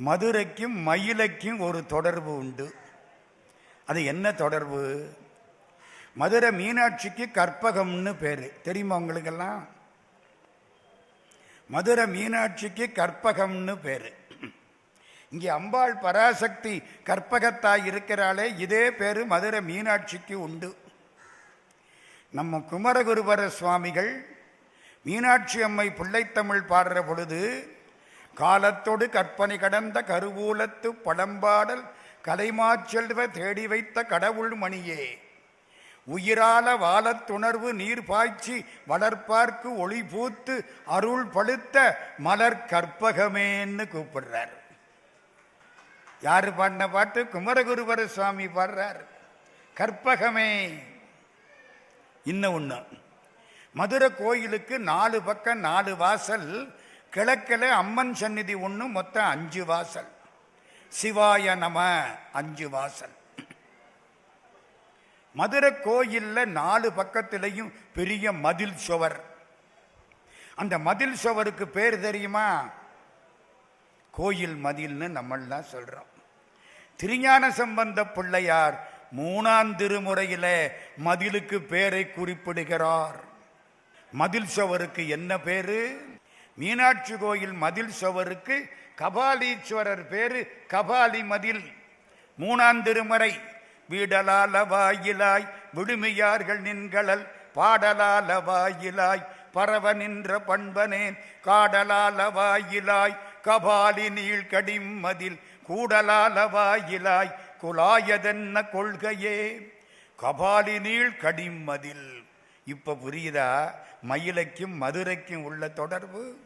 மதுரைக்கும் மயிலைக்கும் ஒரு தொடர்பு உண்டு. அது என்ன தொடர்பு? மதுரை மீனாட்சிக்கு கற்பகம்னு பேர். தெரியுமா உங்களுக்கெல்லாம்? மதுரை மீனாட்சிக்கு கற்பகம்னு பேர். இங்கே அம்பாள் பராசக்தி கற்பகத்தாய் இருக்கிறாளே இதே பேர் மதுரை மீனாட்சிக்கு உண்டு. நம்ம குமரகுருபர சுவாமிகள் மீனாட்சி அம்மை பிள்ளைத்தமிழ் பாடுற பொழுது காலத்தோடு கற்பனை கடந்த கருவூலத்து பழம்பாடல் கலைமாச்செல்வ தேடி வைத்த கடவுள் மணியே. உயிரால வாழத்துணர்வு நீர் பாய்ச்சி வளர்ப்பார்க்கு ஒளி பூத்து அருள் பழுத்த மலர் கற்பகமேன்னு கூப்பிடுறார். யாரு பாடின பாட்டு? குமரகுருவர சுவாமி பாடுறார். கற்பகமே. இன்னும் ஒன்று மதுரை கோயிலுக்கு நாலு பக்கம் நாலு வாசல் கிழக்கில் அம்மன் சந்நிதி ஒன்று மொத்தம் அஞ்சு வாசல். சிவாய நம அஞ்சு வாசல். மதுரை கோயிலில் நாலு பக்கத்திலையும் பெரிய மதில் சுவர். அந்த மதில் சுவருக்கு பேர் தெரியுமா? கோயில் மதில்னு நம்மளாம் சொல்கிறோம் திருஞான சம்பந்த பிள்ளையார் மூணாம் திருமுறையில் மதிலுக்கு பேரை குறிப்பிடுகிறார். மதில் சுவருக்கு என்ன பேரு? மீனாட்சி கோயில் மதில் சுவருக்கு கபாலீஸ்வரர் பேரு கபாலி மதில். மூணாம் வீடலால வாயிலாய் விடுமையார்கள் நின்களல் பாடலால வாயிலாய் பரவ நின்ற பண்பனேன் காடலால வாயிலாய் கபாலி நீள் கடிமதில் கூடலால வாயிலாய் குலாயதென்ன கொள்கையே? கபாலி நீள் கடிமதில் இப்ப புரியுதா? மயிலைக்கும் மதுரைக்கும் உள்ள தொடர்பு?